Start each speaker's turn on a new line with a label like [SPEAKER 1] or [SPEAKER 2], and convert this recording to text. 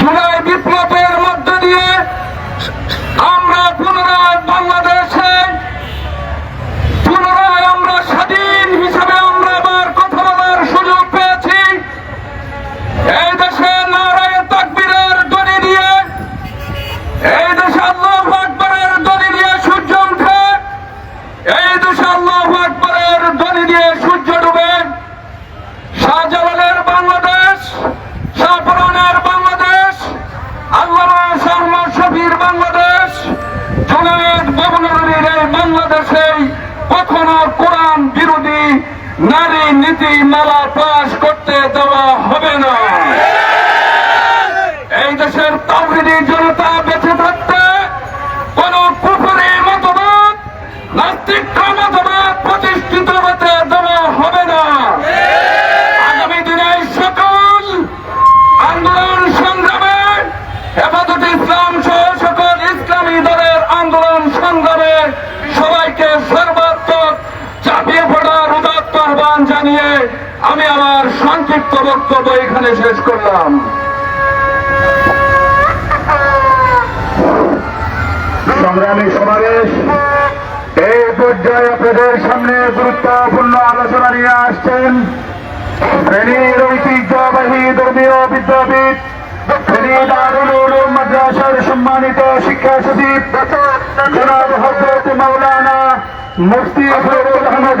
[SPEAKER 1] জুলাই বিপ্লবের মধ্য দিয়ে আমরা পুনরায় বাংলাদেশে, পুনরায় আমরা স্বাধীন হিসাবে আমরা আবার কথা বলার সুযোগ পেয়েছি। এই দেশে নারায় তাকবীরের দড়ি দিয়ে, এই দেশে আল্লাহ আকবরের দড়ি দিয়ে সূর্য উঠে, এই দেশে আল্লাহ আকবরের দড়ি দিয়ে সূর্য ডুবে। শাহজালালের বাংলা এই বাংলাদেশে কখনো কোরআন বিরোধী নারী নীতি মালা করতে দেওয়া হবে না। এই দেশের তাওহিদি জনতা জানিয়ে আমি আমার সংক্ষিপ্ত বক্তব্য এখানে শেষ করলাম।
[SPEAKER 2] সংগ্রামী সমাবেশ, এই পর্যায়ে আপনাদের সামনে গুরুত্বপূর্ণ আলোচনা নিয়ে আসছেন ফেনীর ঐতিহ্যবাহী ধর্মীয় বিদ্যাপীঠ, ফেনী দারুল উলুম মাদ্রাসার সম্মানিত শিক্ষা সচিব জনাব হজরত মাওলানা মুফতি ফজলুল আহমদ